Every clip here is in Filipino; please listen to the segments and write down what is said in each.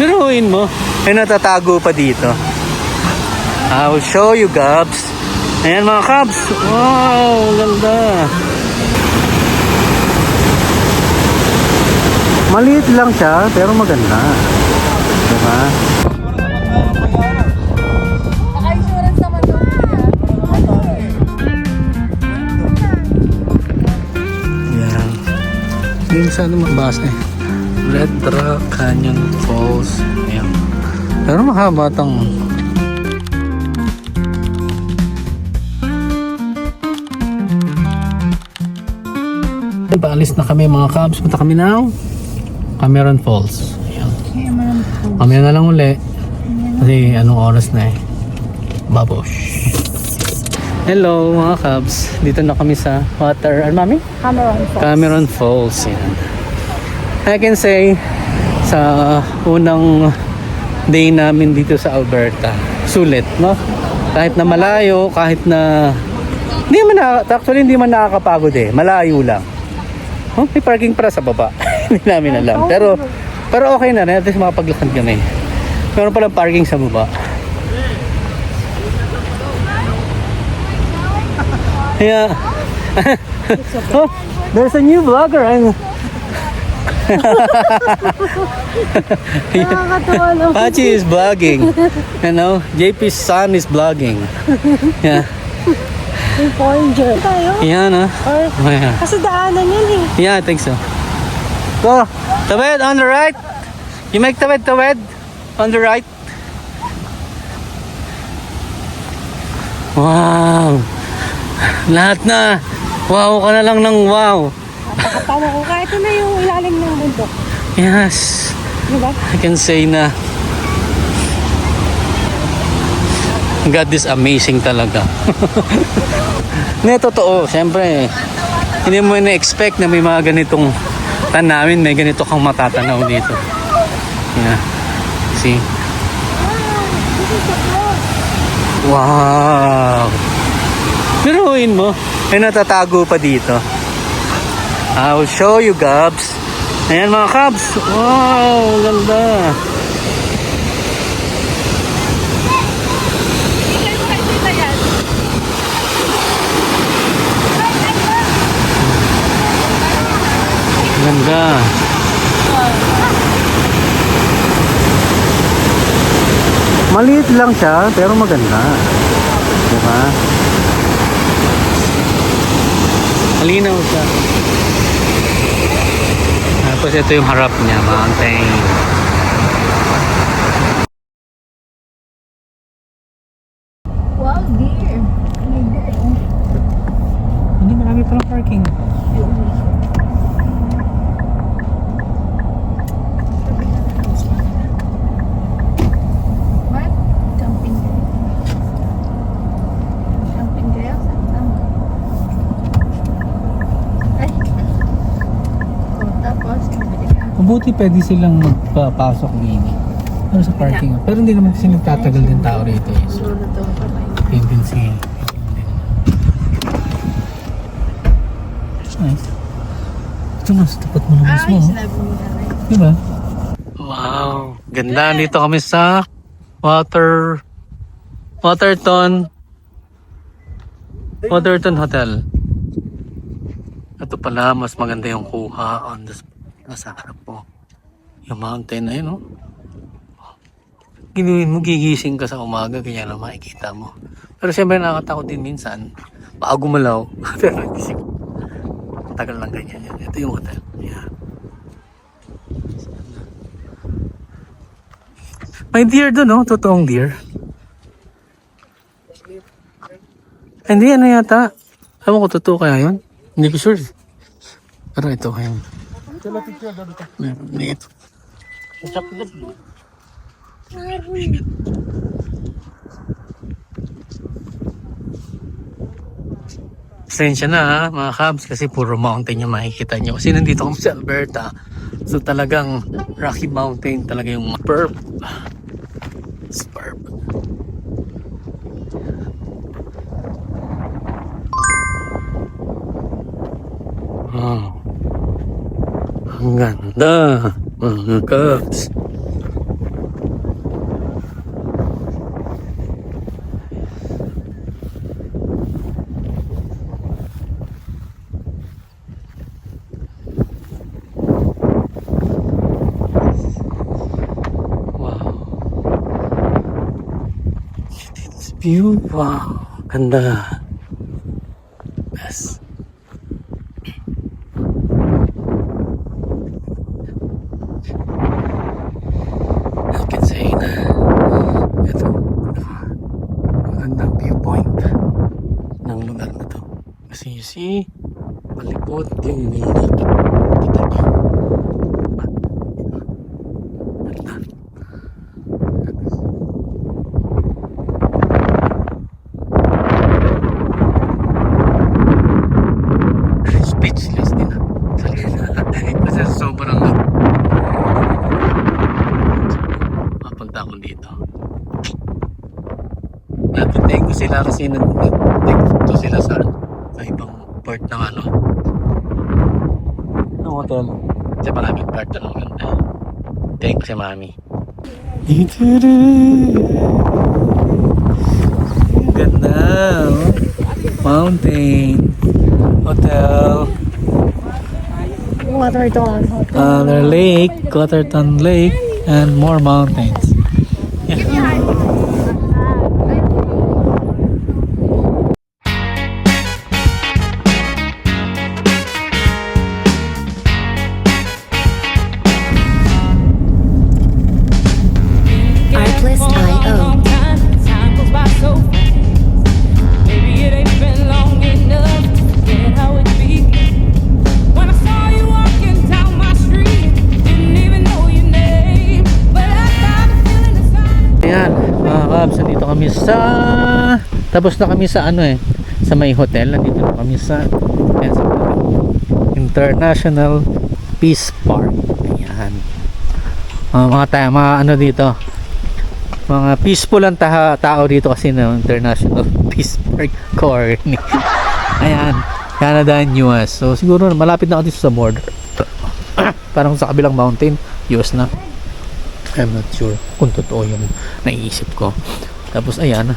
Biruin mo. May natatago pa dito. I'll show you, Gabs. Ayan mga Cubs. Wow, ganda. Maliit lang siya, pero maganda. Diba? Sana mabasa eh. Red Rock Canyon Falls. Ayan. Pero mahaba tang Paalis na kami mga Cubs. Punta kami ng Cameron Falls. Ayan. Kami na lang uli. Kasi anong oras na eh. Babosh. Hello mga Cubs. Dito na kami sa water. Ano mami? Cameron Falls. Cameron Falls. Yan. I can say sa unang day namin dito sa Alberta, sulit, no? Kahit na malayo, kahit na hindi man na, actually hindi man nakakapagod eh. Malayo lang. Oh, may parking para sa baba. hindi namin alam. Pero pero okay na. At least makapaglakad kami. Meron pala parking sa baba. Yeah. oh, there's a new vlogger. I'm, Nakakatawa lang. Pachi is vlogging. You know, JP's son is vlogging. Yeah. Yung pointer. Tayo? Yeah, no? Or, Oh, yeah. kasi daanan yan eh. Yeah, I think so. Go. Tawid on the right. You make tawid, tawid. On the right. Wow. Lahat na. Wow ka na lang ng wow. Nakakatawa ko. Kahit na yung ilalim ng bundok. Yes. Di ba? I can say na God is amazing talaga. Hindi, totoo. Siyempre, hindi mo na-expect na may mga ganitong tanawin, may ganito kang matatanaw dito. Yeah. See? Wow! Biruin mo, may natatago pa dito. I'll show you, Gabs. Ayan mga Cubs. Wow, ganda. Ganda. Maliit lang siya, pero maganda. Diba? Malinaw siya. Tapos ito yung harap niya, mountain. Wow, dear. May deer. Hindi marami palang parking. What? Camping. Camping kayo? Tama. Ay. Oh, tapos, bumili ka. Mabuti pwede silang magpapasok din. Pero sa parking. Pero hindi naman kasi nagtatagal din tao rito. Eh. So, yun din si... Nice. Ito na, sa tapat mo na mismo. Ay, sinabi mo na. Diba? Wow. Ganda. Dito kami sa Water... Waterton... Waterton Hotel. Ito pala, mas maganda yung kuha on the... Nasa harap mo. Yung mountain na yun, oh. Ginuin mo, gigising ka sa umaga, ganyan lang makikita mo. Pero siyempre nakakatakot din minsan. Baka gumalaw. Pero gising. Tagal lang ganyan yan. Ito yung hotel. Yeah. May deer doon, no? Totoong deer. Hindi, ano yata? Ewan ko, totoo kaya yun? Hindi ko sure. Pero ito, ayun. Meron dito. Pasensya na ha, mga cabs, kasi puro mountain yung makikita nyo. Kasi nandito kami sa Alberta. So talagang Rocky Mountain talaga yung. Superb. Oh. Ang ganda, wow, kaps. Wow. Wow, ganda. Ng hotel. Sa maraming part na lang ganda. Take ko si mami. Ang Ganda. oh. Mountain. Hotel. Water dog. Other lake. Clutterton Lake. And more mountains. Ayan, mga kabs, nandito kami sa... Tapos na kami sa ano eh, sa may hotel. Nandito na kami sa, ayan, sa International Peace Park. Ayan. Mga, mga tayo, mga ano dito, mga peaceful ang taha, tao dito kasi no, International Peace Park Corny. Ayan, Canada and US. So siguro malapit na ako dito sa border. Parang sa kabilang mountain, US na. I'm not sure kung totoo yung naiisip ko. Tapos ayan.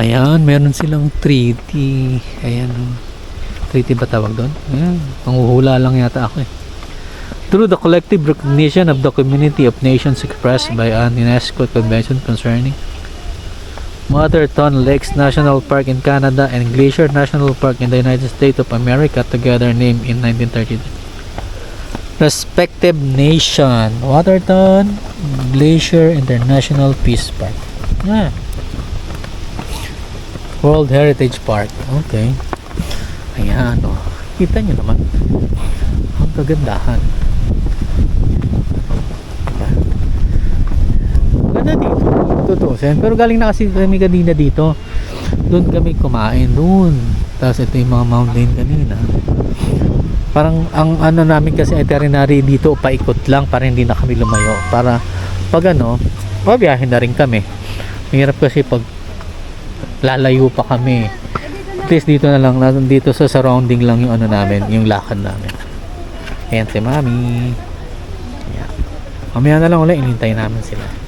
Ayan, meron silang treaty. Ayan. oh. Treaty ba tawag doon? Ayan. Panguhula lang yata ako eh. Through the collective recognition of the community of nations expressed by an UNESCO convention concerning Motherton Lakes National Park in Canada and Glacier National Park in the United States of America together named in 1933 respective nation. Waterton Glacier International Peace Park. Ah. World Heritage Park. Okay. Ayan o kita nyo naman. Ang kagandahan. Maganda dito. Totoo sen pero galing na kasi kami kanina dito. Doon kami kumain. Doon. Tapos ito yung mga mountain kanina parang ang ano namin kasi itinerary dito paikot lang para hindi na kami lumayo. Para pag ano mabiyahin na rin kami. Mahirap kasi pag lalayo pa kami. At least dito na lang dito sa surrounding lang yung ano namin yung lakad namin. Ayan si mami. Ayan. mamaya na lang ulit inintay namin sila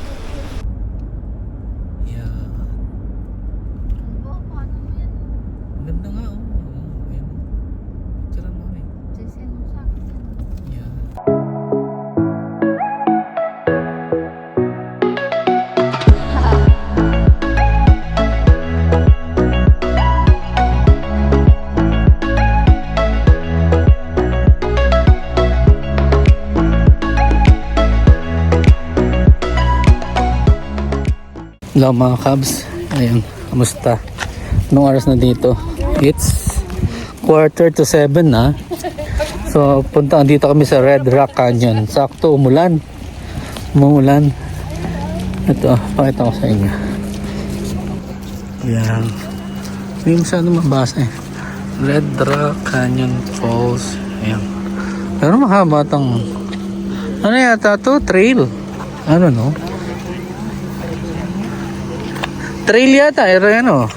Hello mga Cubs. Ayun, kamusta? Anong oras na dito? It's quarter to seven na. So, punta dito kami sa Red Rock Canyon. Sakto, umulan. Umuulan. Ito, pakita ko sa inyo. Ayan. Hindi masyado mabasa eh. Red Rock Canyon Falls. Ayan. Pero mahaba tong ano yata to? Trail. Ano no? Trail yata. Pero ano?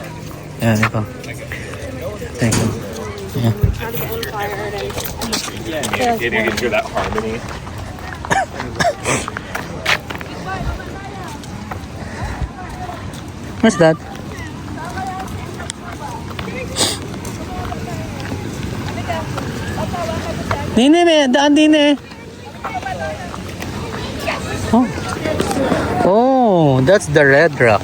Ayan, ito. Thank you. Ayan. Yeah, you can hear that harmony. What's that? Dine, may daan din eh. Oh. Oh, that's the red rock.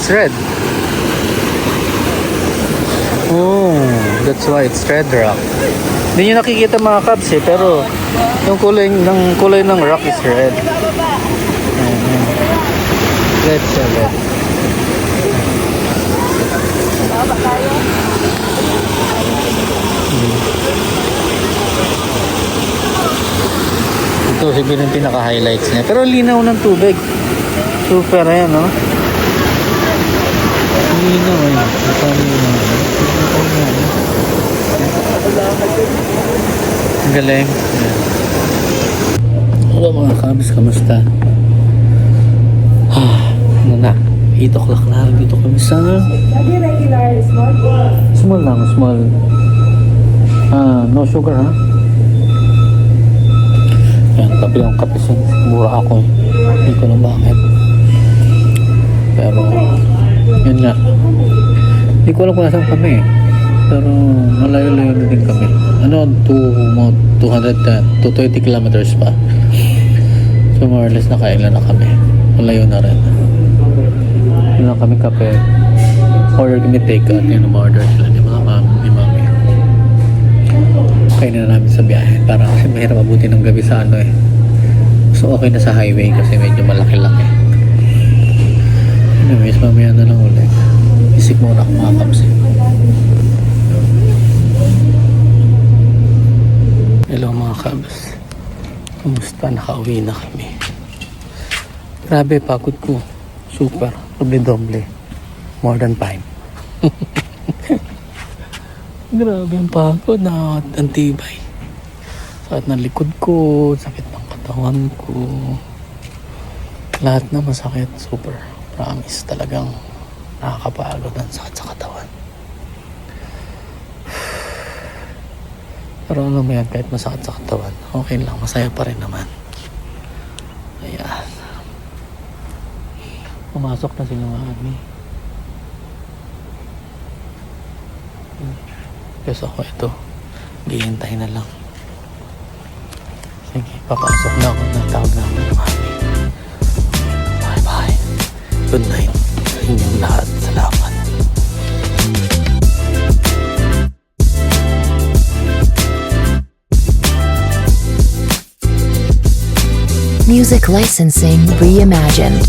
It's red. Oh, that's why it's red rock. Hindi nyo nakikita mga cubs eh, pero yung kulay ng kulay ng rock is red. Ayan. Red siya, red. Ito siguro yung pinaka-highlights niya. Pero linaw ng tubig. Super yan, no? Linaw eh. Ito ang linaw. Ito ang linaw. Ang galing. Yan. Hello mga kabis, kamusta? Ah, ano na? 8 o'clock na. Dito kami sa... Small lang, small. Ah, no sugar ha? Yan, kape yung kape sa mura ako eh. Hindi ko lang bakit. Pero, yun nga. Hindi ko alam kung nasaan kami eh. Pero, malayo-layo na din kami. Ano, two, mga 200, uh, 220 kilometers pa. So, more or less nakailan na kami. Malayo na rin. Yun lang kami kape. Order kami take out. Yun order sila ni mga mami. Ni mami. Okay na namin sa biyahe. Para kasi mahirap abuti ng gabi sa ano eh. So okay na sa highway kasi medyo malaki-laki. Anyways, mamaya na lang ulit. Isip muna ako mga kaps eh. Hello mga kabs. Kumusta? Nakauwi na kami. Grabe, pagod ko. Super. Doble-doble. More than five. Grabe ang pagod na ang tibay. Sakit ng likod ko, sakit ng katawan ko. Lahat na masakit. Super. Promise. Talagang nakakapagod ang sakit sa katawan. Pero ano mo yan, kahit masakit sa katawan, okay lang, masaya pa rin naman. Ayan. Pumasok na si Mami. Kasi ako ito, hihintay na lang. Sige, papasok na ako na tawag na ako ni Mami. Good night inyong lahat. Salamat. Music licensing reimagined.